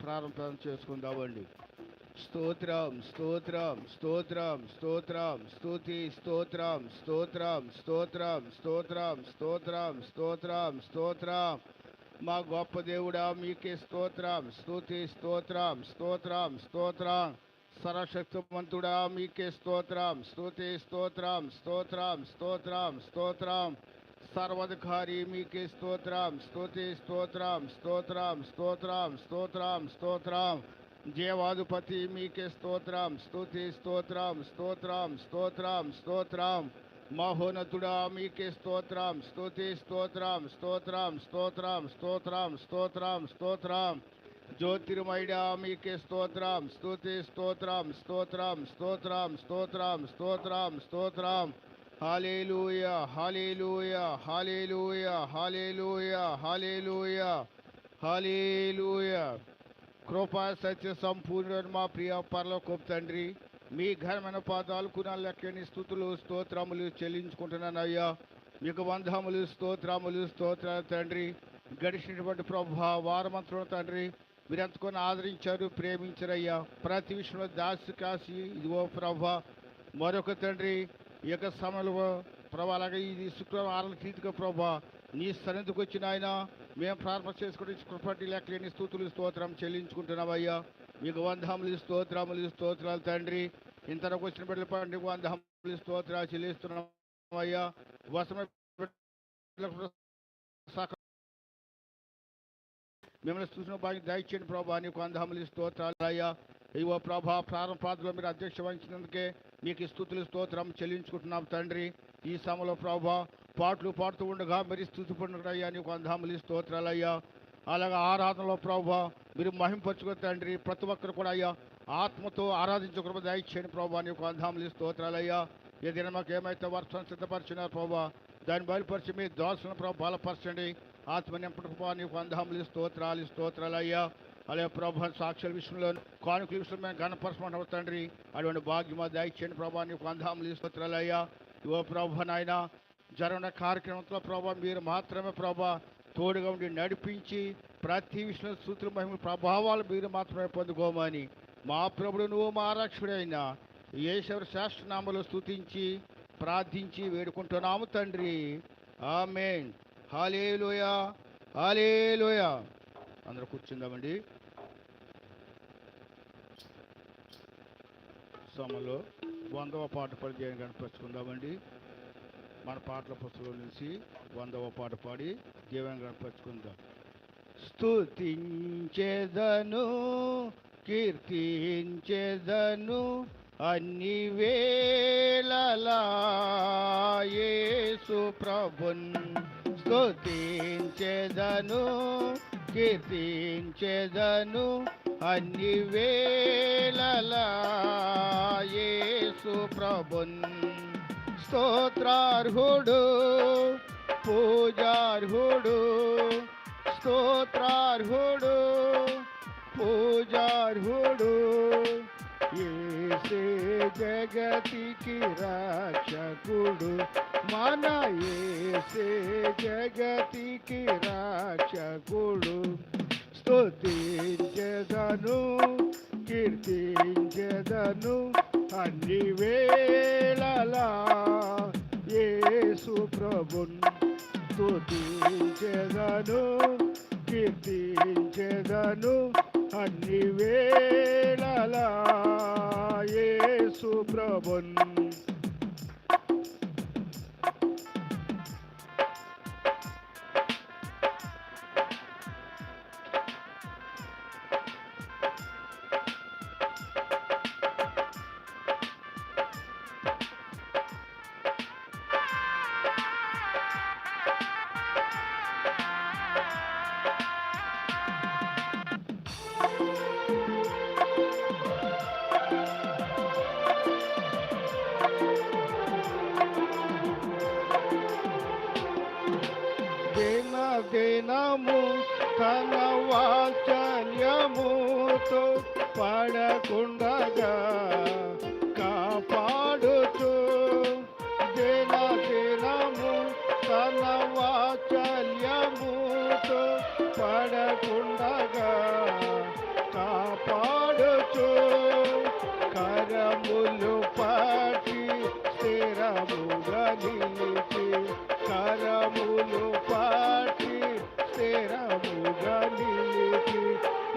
ప్రారంభం చేసుకుందామండి స్తోత్రం స్తోత్రం స్తోత్రం స్తోత్రం స్తుతి స్తోత్రం స్తోత్రం స్తోత్రం స్తోత్రం స్తోత్రం స్తోత్రం స్తోత్రం మా గొప్ప దేవుడా మీకే స్తోత్రం స్తుతి స్తోత్రం స్తోత్రం స్తోత్రం సర్వశక్తిమంతుడా మీకే స్తోత్రం స్తుతి స్తోత్రం స్తోత్రం స్తోత్రం స్తోత్రం సర్వాధికారి మీకే స్తోత్రం స్తుతి స్తోత్రం స్తోత్రం స్తోత్రం స్తోత్రం స్తోత్రం జీవాధిపతి మీకే స్తోత్రం స్తుతి స్తోత్రం స్తోత్రం స్తోత్రం స్తోత్రం మహోన్నతుడా మీకే స్తోత్రం స్తుతి స్తోత్రం స్తోత్రం స్తోత్రం స్తోత్రం స్తోత్రం స్తోత్రం జ్యోతిర్మయుడా మీకే స్తోత్రం స్తుతి స్తోత్రం స్తోత్రం స్తోత్రం స్తోత్రం స్తోత్రం స్తోత్రం hallelujah hallelujah hallelujah hallelujah hallelujah hallelujah కృపా సత్య సంపూర్ణ మా ప్రియ పరలోకపు తండ్రి మీ ఘనమైన పాదాలు నా లెక్కని స్థుతులు స్తోత్రములు చెల్లించుకుంటున్నాను అయ్యా. మీకు వందములు స్తోత్రములు స్తోత్రాలు తండ్రి. గడిచినటువంటి ప్రభు వారమంత్రుల తండ్రి మీరు ఎంతకొని ఆదరించారు ప్రేమించారయ్యా. ప్రతి విషయంలో దాసి కాసి ఇదిగో ప్రభ మరొక తండ్రి ఈ యొక్క సమయంలో ప్రభా అలాగే ఇది శుక్రవారం తీతిగా ప్రభా నీ సన్నిధికి వచ్చిన ఆయన మేము ప్రార్థన చేసుకుని కృపటి లెక్కలేని స్థూతులు స్తోత్రం చెల్లించుకుంటున్నామయ్యా మీకు వందములు స్తోత్రములు స్తోత్రాలు తండ్రి. ఇంతవరకు వచ్చిన బిడ్డల పండుగ వందములు స్తోత్రాలు చెల్లిస్తున్నామయ్యా వసమ మిమ్మల్ని చూసిన బాగా దయచేయండి ప్రభా నీకు అందములు స్తోత్రాలు అయ్యా. ఇవో ప్రభా ప్రారంభ పాత్రలో మీరు అధ్యక్ష వహించినందుకే మీకు స్థుతులు స్తోత్రం చెల్లించుకుంటున్నాం తండ్రి. ఈ సమలో ప్రభా పాటలు పాడుతూ ఉండగా మీరు స్థుతి పండుగయ్యా నీకు వందములు స్తోత్రాలయ్యా. అలాగే ఆరాధనలో ప్రభా మీరు మహింపరచుకో తండ్రి ప్రతి ఒక్కరు కూడా అయ్యా ఆత్మతో ఆరాధించుకున్న దయచేయండి ప్రభా నీకు వందములు స్తోత్రాలయ్యా. ఏదైనా మాకు ఏమైతే వర్షం సిద్ధపరిచినారు ప్రభా దాన్ని బయలుపరిచి మీ దోషులను ప్రభు బలపరచండి. ఆత్మ నింపడం నీకు వందములు స్తోత్రాలు స్తోత్రాలయ్యా. అలాగే ప్రభా సాక్షుల విషయంలో కానుకల విషయంలో మేము తండ్రి. అటువంటి భాగ్యమా దయచేయండి ప్రభా నీకు వందములు స్తోత్రాలయ్యా యువ ప్రభా నాయన జరగన కార్యక్రమంలో ప్రభా మీరు మాత్రమే ప్రభా తోడుగా ఉండి నడిపించి ప్రతి విషయంలో సూత్ర మహిమ ప్రభావాలు మీరు మాత్రమే పొందుకోమని మా ప్రభుడు నువ్వు మా రక్షకుడైన యేసవరి శాస్త్రనామలు స్థుతించి ప్రార్థించి వేడుకుంటున్నాము తండ్రి. ఆమెన్. హాలేలోయ హాలేలోయ అందరూ కూర్చుందామండి. సమలో వందవ పాట పరిచయం కనిపించుకుందామండి మన పాటల పుస్తకం నుంచి వందవ పాట పాడి దీవెన కనిపించుకుందాం స్తుతించెదను కీర్తించెదను అన్ని వేళలాయేసు ప్రభున్. స్తుతించెదను కీర్తించెదను అన్ని వేళలా ప్రభున్ స్తోత్రార్హుడు పూజార్హుడు స్తోత్రార్హుడు పూజార్హుడు. ఏసే జగతికి రక్షకుడు మన ఏసే జగతికి రక్షకుడు. స్తుతించెదను కీర్తించెదను అన్ని వేళలా. యేసు ప్రభున్ స్తుతించెదను కీర్తించెదను అన్ని వేళలా. యేసు ప్రభున్ దినము తన వాచల్యముతో పడకుండగా కాపాడుచు. దిన దినము తన వాచల్యముతో పడకుండగా కాపాడుచు. కరములు పాటి నిలిచి కరములు పాటి స్థిరముగా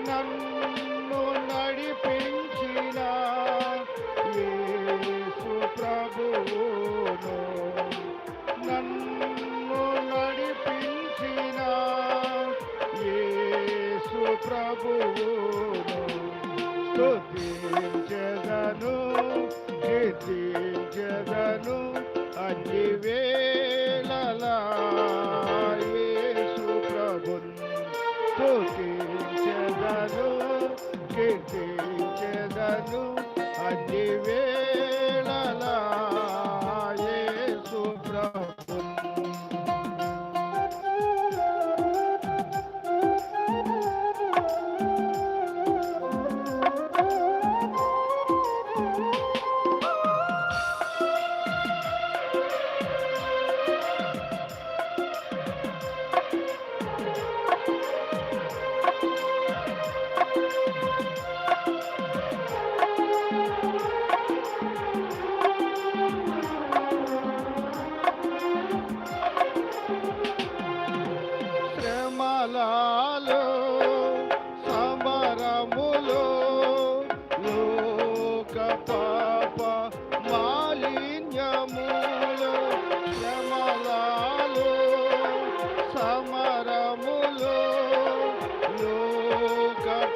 నన్ను నడిపించిన యేసు ప్రభువును నన్ను నడిపించిన యేసు ప్రభువును స్తుతించెదను. కీర్తించెదను అన్ని వేళలా యేసు ప్రభున్ స్తుతించెదను కీర్తించెదను అన్ని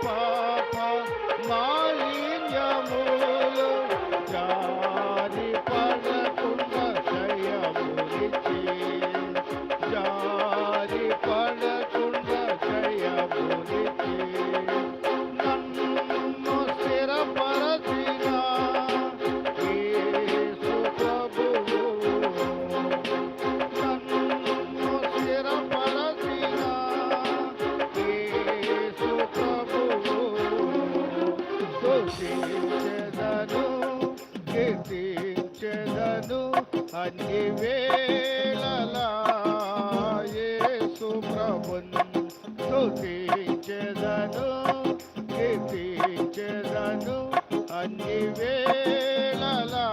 பாப்பா అన్ని వేళలా యేసు ప్రభున్ స్తుతించెదను కీర్తించెదను. అన్ని వేళలా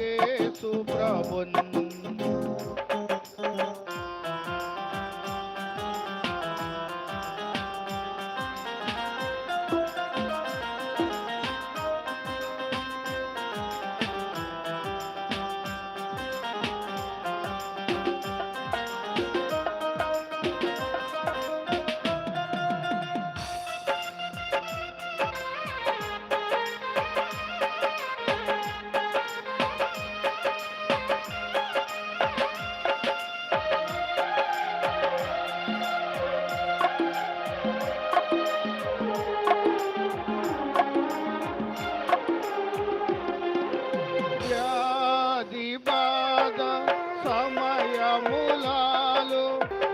యేసు ప్రభున్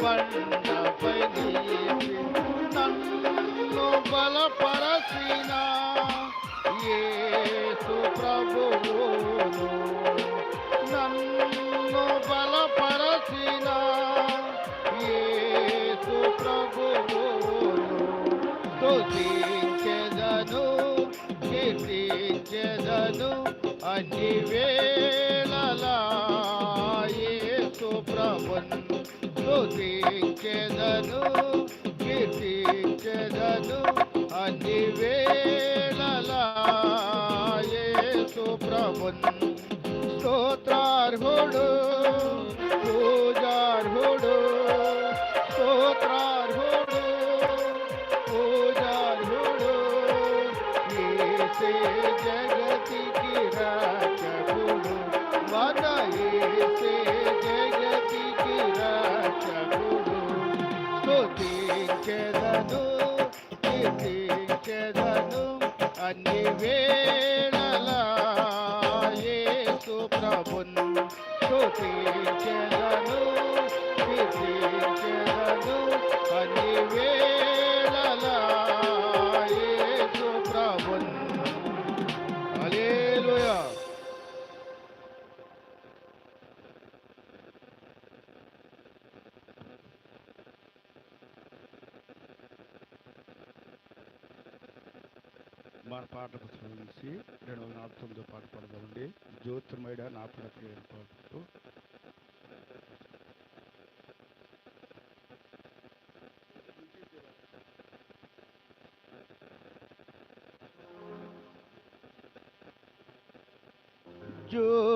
బండపై నిలిపి నన్ను బలపరచిన యేసు ప్రభువును నన్ను బలపరచిన యేసు ప్రభువును స్తుతించెదను కీర్తించెదను అన్ని వేళలా స్తుతించెదను కీర్తించెదను అన్ని వేళలా ప్రభున్ స్తోత్రార్హుడు పూజార్హుడు స్తోత్రార్హుడు పూజార్హుడు ఏసే జగతికి రాచకుడు వేళలా యేసు ప్రభున్ స్తుతించెదను నుంచి రెండు వందల నలభై తొమ్మిదో పాట పడదామండి. జ్యోతిర్మయుడ నా ప్రియ పాటకు జ్యోతిర్మయుడా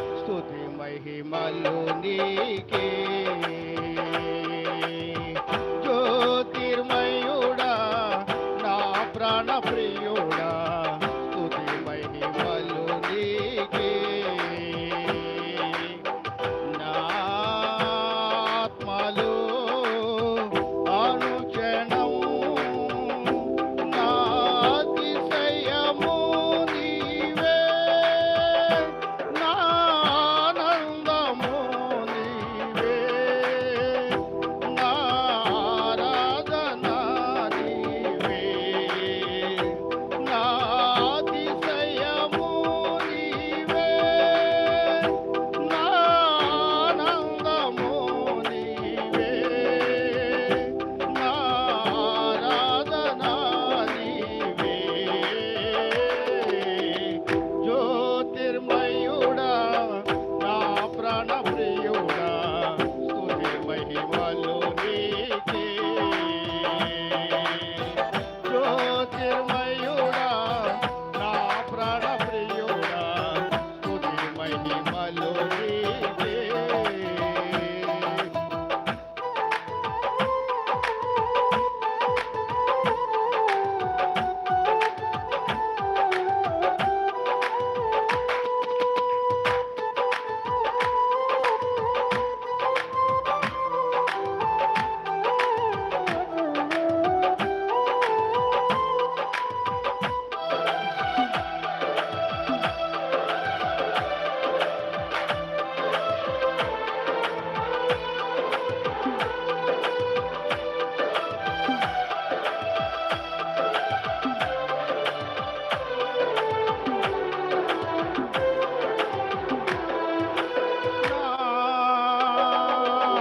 స్తుతి మహిమలు నీకే.